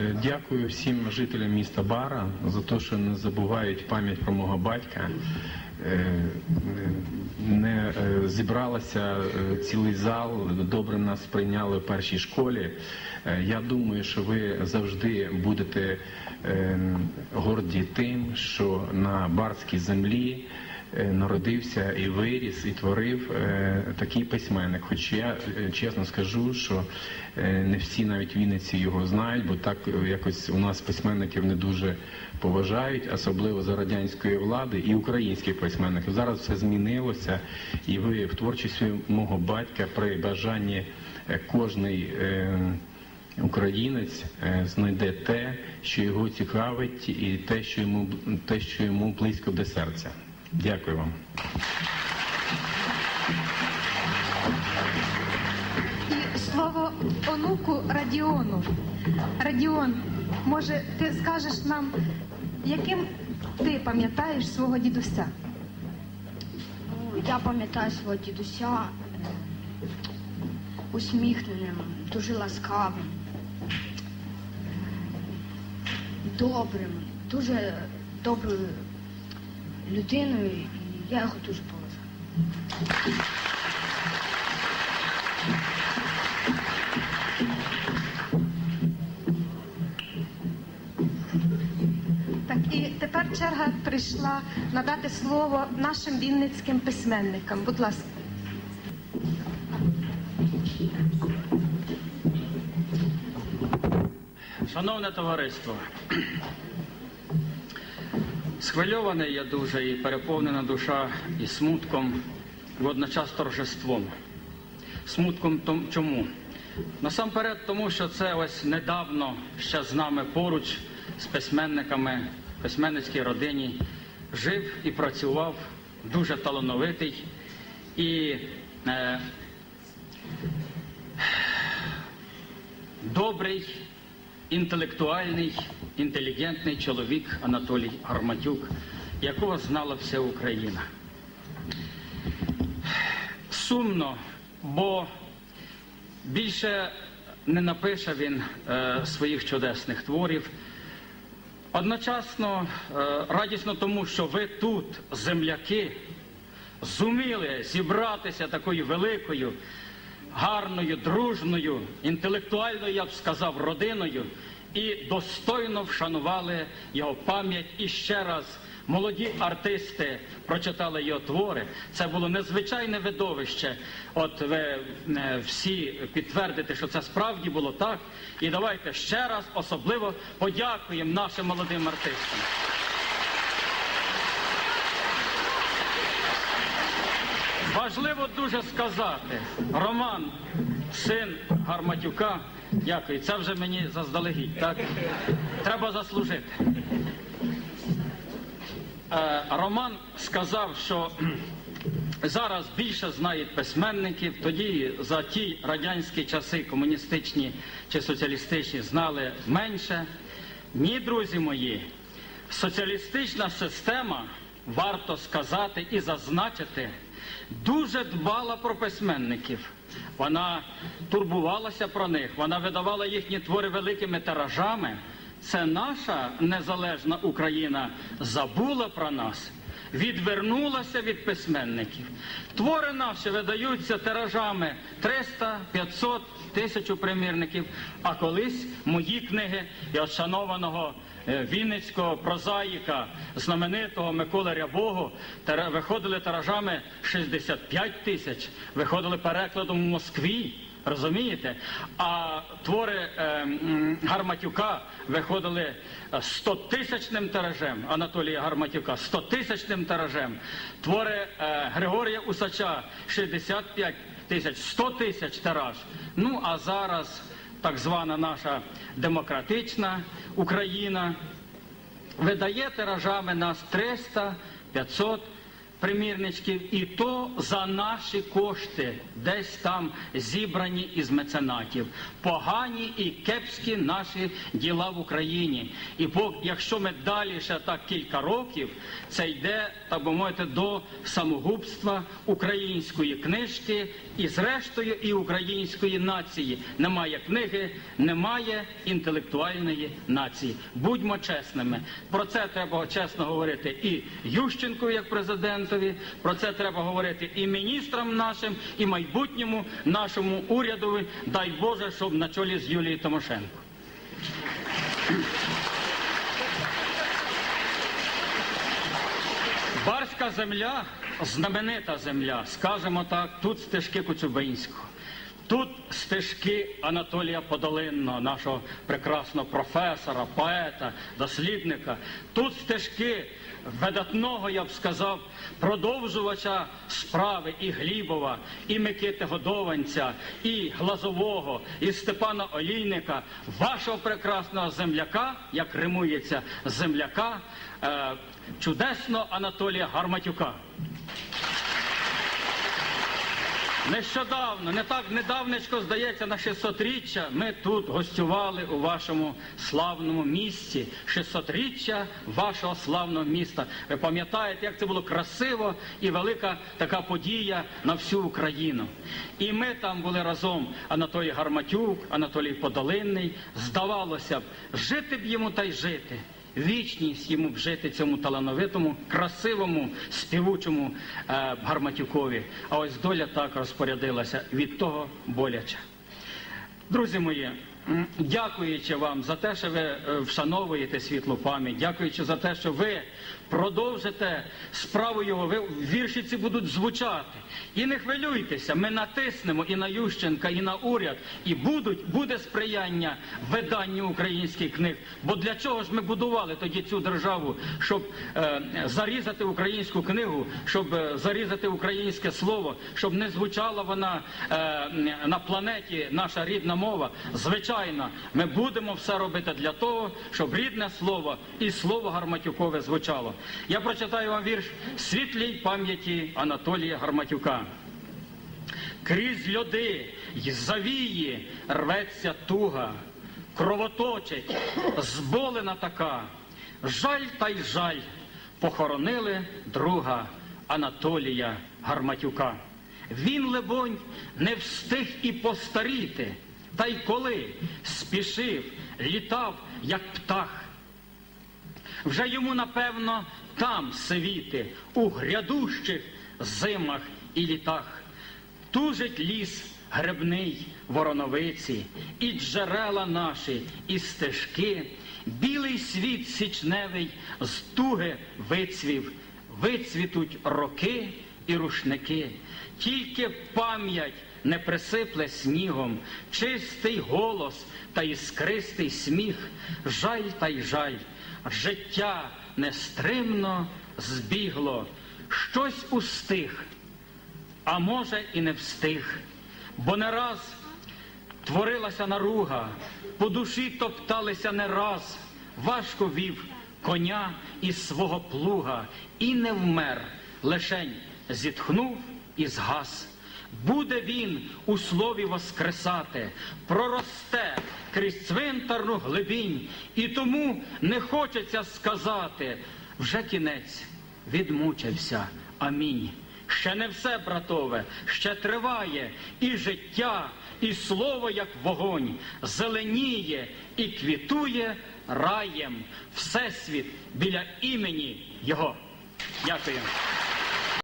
Е, Дякую всім жителям міста Бара за те, що не забувають пам'ять про мого батька. Е, Не е, зібралася цілий зал, добре нас прийняли в першій школі. Я думаю, що ви завжди будете е, горді тим, що на барській землі народився і виріс, і творив е, такий письменник. Хоч я е, чесно скажу, що е, не всі навіть Вінниці його знають, бо так е, якось у нас письменників не дуже поважають, особливо за радянської влади і українських письменників. Зараз все змінилося, і ви в творчості мого батька при бажанні е, кожний. е, Українець е, знайде те, що його цікавить, і те, що йому те, що йому близько до серця. Дякую вам. І слово онуку Радіону. Радіон, може, ти скажеш нам, яким ти пам'ятаєш свого дідуся? Ну, я пам'ятаю свого дідуся е, усміхненим, дуже ласкавим, добрим, дуже доброю людиною, і я його дуже поважаю. Так і тепер черга прийшла надати слово нашим вінницьким письменникам. Будь ласка. Шановне товариство, схвильований я дуже і переповнена душа і смутком, водночас торжеством. Смутком том, чому? Насамперед, тому що це ось недавно ще з нами поруч з письменниками, письменницькій родині жив і працював дуже талановитий і е, добрий, інтелектуальний, інтелігентний чоловік Анатолій Гарматюк, якого знала вся Україна. Сумно, бо більше не напише він е, своїх чудесних творів. Одночасно е, радісно тому, що ви тут, земляки, зуміли зібратися такою великою, гарною, дружною, інтелектуальною, я б сказав, родиною і достойно вшанували його пам'ять. І ще раз молоді артисти прочитали його твори. Це було незвичайне видовище. От ви е, всі підтвердите, що це справді було так. І давайте ще раз особливо подякуємо нашим молодим артистам. Важливо дуже сказати, Роман, син Гарматюка, дякую, це вже мені заздалегідь, так? Треба заслужити. Е, Роман сказав, що зараз більше знають письменників, тоді за ті радянські часи, комуністичні чи соціалістичні, знали менше. Ні, друзі мої, соціалістична система, варто сказати і зазначити, дуже дбала про письменників. Вона турбувалася про них, вона видавала їхні твори великими тиражами. Це наша незалежна Україна забула про нас, відвернулася від письменників. Твори наші видаються тиражами 300, 500, тисячу примірників. А колись мої книги і от шанованого е, вінницького прозаїка, знаменитого Миколи Рябого, виходили тиражами 65 тисяч, виходили перекладом в Москві. Розумієте? А твори е, Гарматюка виходили 100-тисячним тиражем Анатолія Гарматюка, 100-тисячним тиражем. Твори е, Григорія Усача 65 тисяч, 100 тисяч тираж. Ну а зараз так звана наша демократична Україна видає тиражами нас 300, 500 примірничків, і то за наші кошти, десь там зібрані із меценатів. Погані і кепські наші діла в Україні. І по, якщо ми далі ще так кілька років, це йде, так би мовити, до самогубства української книжки і, зрештою, і української нації. Немає книги, немає інтелектуальної нації. Будьмо чесними. Про це треба чесно говорити і Ющенку як президентові. Про це треба говорити і міністрам нашим, і майбутньому нашому урядові. Дай Боже, щоб на чолі з Юлією Тимошенко. Барська земля, знаменита земля, скажемо так, тут стежки Коцюбинського, тут стежки Анатолія Подолинного, нашого прекрасного професора, поета, дослідника, тут стежки видатного, я б сказав, продовжувача справи і Глібова, і Микити Годованця, і Глазового, і Степана Олійника, вашого прекрасного земляка, як римується земляка, е, чудесного Анатолія Гарматюка. Нещодавно, не так недавнечко, здається, на 600-річчя ми тут гостювали у вашому славному місті. 600-річчя вашого славного міста. Ви пам'ятаєте, як це було красиво і велика така подія на всю Україну. І ми там були разом. Анатолій Гарматюк, Анатолій Подолинний. Здавалося б, жити б йому та й жити. Вічність йому вжити цьому талановитому, красивому, співучому е, Гарматюкові. А ось доля так розпорядилася від того боляче. Друзі мої, дякуючи вам за те, що ви е, вшановуєте світлу пам'ять, дякуючи за те, що ви продовжите справу його, ви вірші ці будуть звучати. І не хвилюйтеся, ми натиснемо і на Ющенка, і на уряд, і будуть, буде сприяння виданню українських книг. Бо для чого ж ми будували тоді цю державу, щоб е, зарізати українську книгу, щоб е, зарізати українське слово, щоб не звучала вона е, на планеті наша рідна мова. Звичайно, ми будемо все робити для того, щоб рідне слово і слово Гарматюкове звучало. Я прочитаю вам вірш світлій пам'яті Анатолія Гарматюка. Крізь льоди й завії рветься туга, кровоточить, зболена така. Жаль та й жаль, похоронили друга Анатолія Гарматюка. Він, лебонь, не встиг і постаріти, та й коли спішив, літав, як птах. Вже йому, напевно, там сивіти, у грядущих зимах і літах. Тужить ліс гребний вороновиці, і джерела наші, і стежки, білий світ січневий з туги вицвів, вицвітуть роки і рушники, тільки пам'ять не присипле снігом, чистий голос та іскристий сміх, жаль та й жаль, життя нестримно збігло, щось устиг а може і не встиг, бо не раз творилася наруга, по душі топталися не раз, важко вів коня із свого плуга і не вмер, лишень зітхнув і згас. Буде він у слові воскресати, проросте крізь цвинтарну глибінь, і тому не хочеться сказати вже кінець відмучився. Амінь. Ще не все, братове, ще триває і життя, і слово, як вогонь, зеленіє і квітує раєм всесвіт біля імені Його. Дякую.